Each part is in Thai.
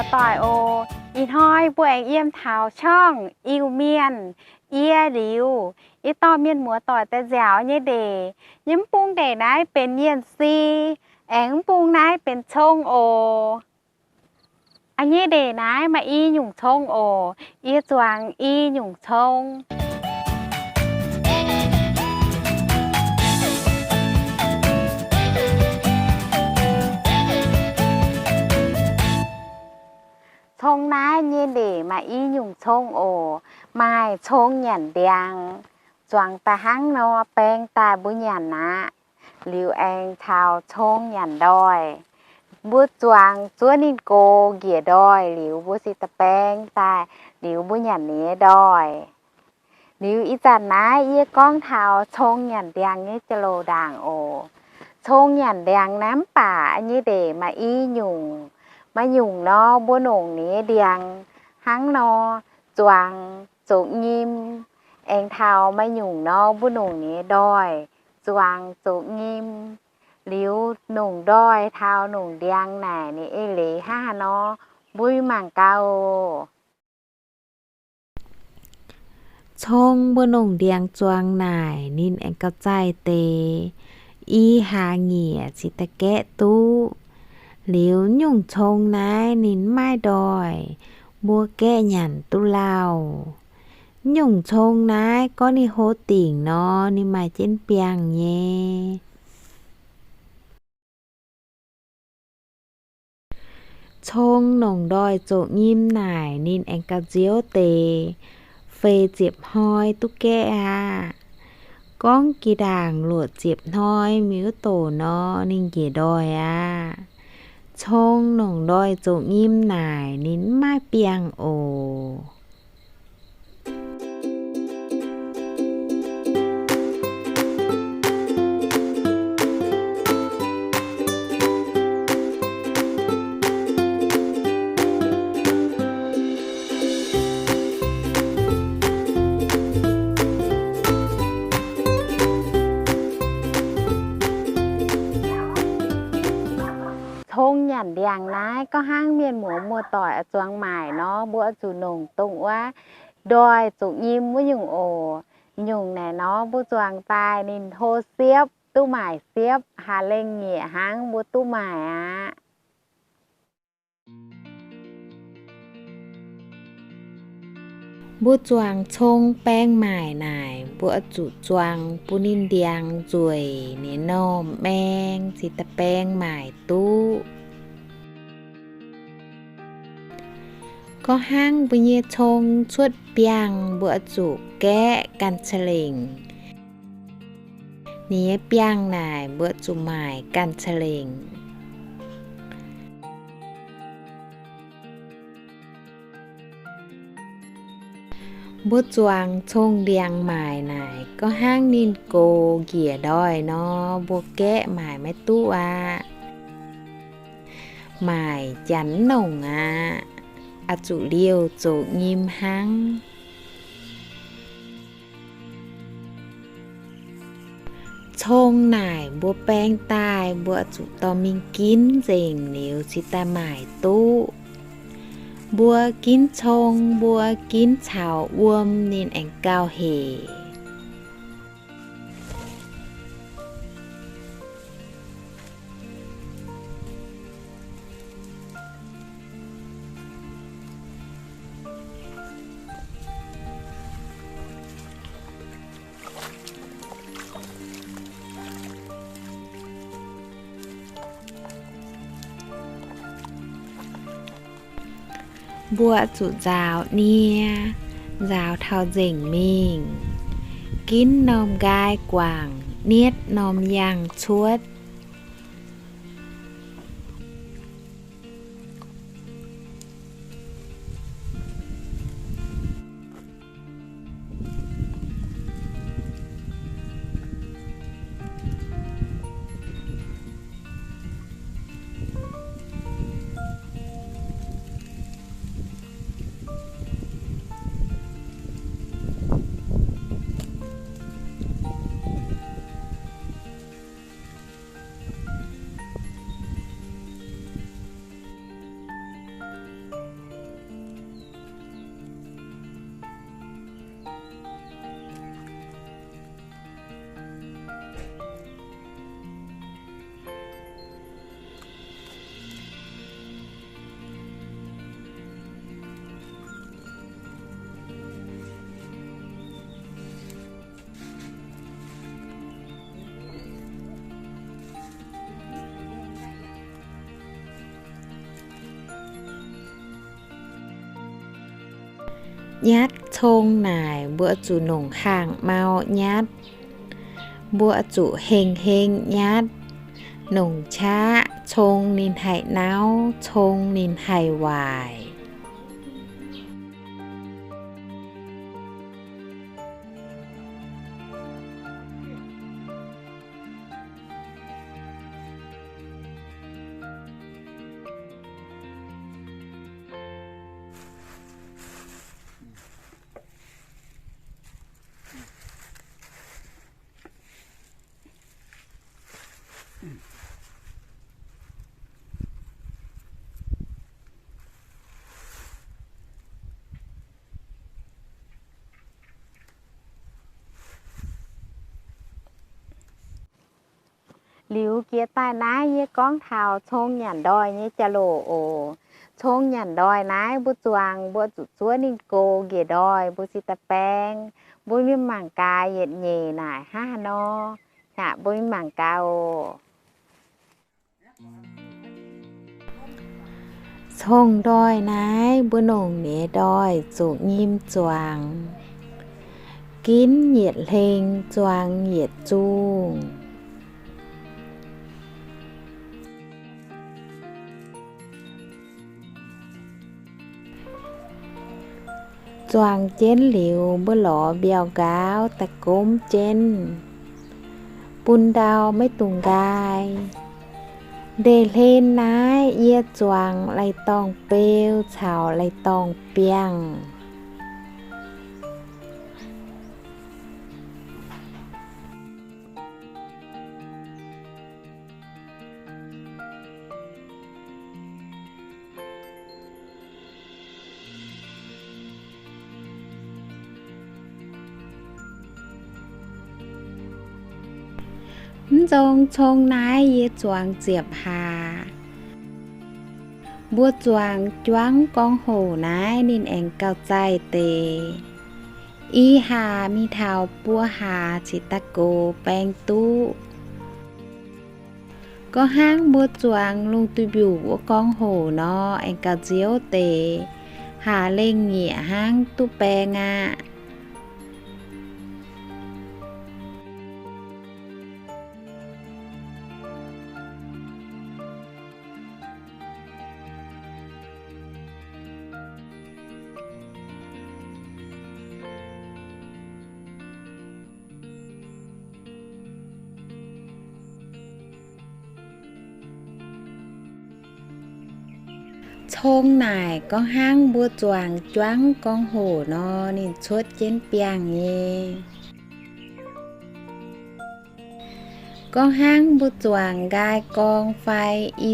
อต่อยโอ อีท้อยป่วยเอี่ยมเท้าช่อง อิวเมียน เอียหลิวอีต่อเมียนหมัวต่อยแต่แจ๋วเนี่ยเดยิ้มปุงเดได้เป็นเยียนซีแองปุงนายเป็นช่องโออันนี้เดนายมาอีหยุ่งช่องโอ อีจวงอีหยุ่งช่อง งน้าเยเดมาอีหยุ่งชงโอไม้ชงหยันเดียงจวงตาหังนอแปงตาบุญหยันนะหลิวแองชาวชงหยันดอยบุจวงจัวนินโกเกียดอย หลิวบุสิตะแปงตาหลิวบุญหยันเนี้ดอยหลิวอีจันนะเยี่ยก้องเท้าชงหยันเดียงนี่จะโลด่างโอชงหยันเดียงน้ำป่าอันนี้เดมาอีหยุ่ง มาหยุ่งนอบัวหนงนี้เดียงหังนอจวงจุกยิมเองเท้ามาหยุ่งนอบัวหนงนี้ดอยจวงจุกยิมลิ้วหนุ่งดอยเท้าหนุ่งเดียงไหนนี่เอเหลห้าเนอบุยหมังเกาชงบ่หนงเดียงจวงหน่ายนินแองก็ใจเต อีหาเหงี่ยสิตะแกะตู้ หลิวหยุ่งชงนายนินไม้ดอย บัวแก้หยันตุเลาหยุ่งชงนายก็นี่โฮติ่งเนาะนี่หมายเจนเปียงเยชงหนงดอยโจยิ้มหน่ายนินแองกะเจียวเต เฟเจ็บห้อยตุกแกอาก้องกีด่างหลวดเจ็บน้อยมิวโตเนอนิ่งเกดอยอา ชงหนงดอยจงยิ้มหน่ายนิ้นมาเปียงโอ งหยันเดียงนะก็ห้างเมียนหมูมัวต่อยจวงใหม่เนาะบัวจูนงตรงว่าดอยจุยิ้มว่ายุ่งโอยุ่งแหน่เนาะบัวจวงตายนินโทเสียบ ตู้หมายเสียบ หาเล่งเหงี่ยห้างบัวตู้หมายอะบัวจวงชงแป้งหมายนายบัวจุจวงปุนินเดียงจุยเนนอมแมงสิตะแป้งหมายตู้ ก็ห้างบุญเยชงชวดเปียงบัวจุแก้กันเฉลงนี้เปียงนายบัวจุหมายกันเฉลงบุจวงชงเดียงหมายไหนายก็ห้างนินโกเกียดอยเนาะบวแกะหมายไม่ตู้อะหมายจันหนงอะ อาจุเลียวโจยิมหังชงหน่ายบัวแป้งตายบัวจุตอมิ เฮบัวจุจาวเนี่ยจาวเทาเจ่งมิงกินนมกายกว่าง เนียดนมยางชวด nhát chông nải bữa chủ nồng hàng mau nhát bữa chủ hên hên nhát nồng cha chông nín hại náo chông nín hại hoài หลิวเกียใต้น้ายเยก้องเท้าชงหยันดอยเยจะโลโอชงหยันดอยนายบุจวงบัวจุดซัวนิงโกเก จวงกินเหลียวเจนหลิวบ่หลอเบียวกาว ตะก้มเจน ปุนดาวไม่ตุงกาย เดเลนนายเยียจวงไรตองเปลวชาวไรตองเปียง จงชงนายเยจวงเจียบหาบัวจวงจวงกองโหนายนินแองเก้าใจเต อีหามีเท้าปัวหาชิตะโกแปงตู้ก็ห้างบัวจวงลุงตุบิวบัวกองโหนอแองเก้าเจียวเต หาเล่งเหงียห้างตุแปงอะ ชงนายก็ห้างบัวจวงจวงกองโหนอนี่ชดเจนเปียงเยก็ห้างบัวจวงกายกองไฟอี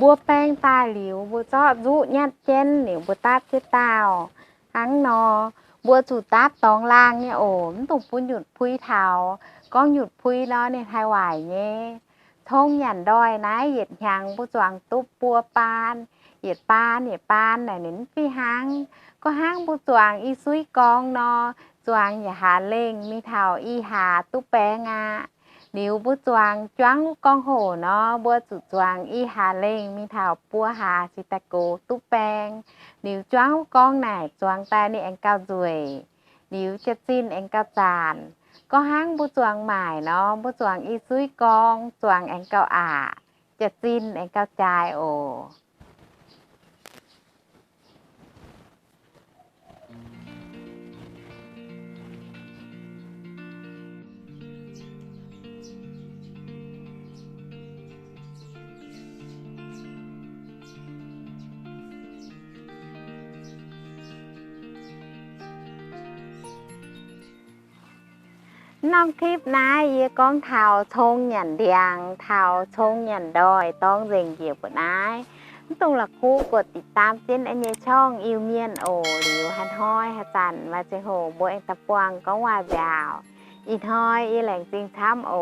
บัวแป้งตาหลิวบัวเจาะจุยัดเจนหลิวบัวตัดเจตาวหังนอ บัวจุดตัดตองล่างเนี่ยโอ้มันตุกปุ้นหยุดพุยเท้าก้องหยุดพุยแล้วเนี่ยไทยไหวเนี่ยทงหยันดอยนะเหยียดยังบัวจวงตุ๊บปัวปานเหยียดปานเหยียดปานน่ะเน้นปีหังก็ห้างบัวจวงอีซุยกองนอจวงอย่าหาเล่งมีเท้าอีหาตุ๊แปงอะ นิ้วบุจวงจวงลูกกองโหเนาะบัวจุจวงอีหาเล่งมีเท้าปัวหาสิตะโกตุแปงนิ้วจวงลูกกองไหนจวงตานี่แองเก้าจวย liu cho xin anh cao tràn có hang bu chuang mải nó bu chuang y suy con chuang anh cao ả cho xin anh cao trai ồ น้องคลิปนะเยก้องเท้าชงหยันเดียงเท้าชงหยันดอยต้องเร่งเกี่ยวกับนายตรงหลักคู่กดติดตามเส้นอันเนช่องอิวเมียนโอหรือฮันห้อยฮัจันมาเจโหโบเองตะปวงก็ว่ายาวอีท้อยอีแหล่งจริงช้ำโอ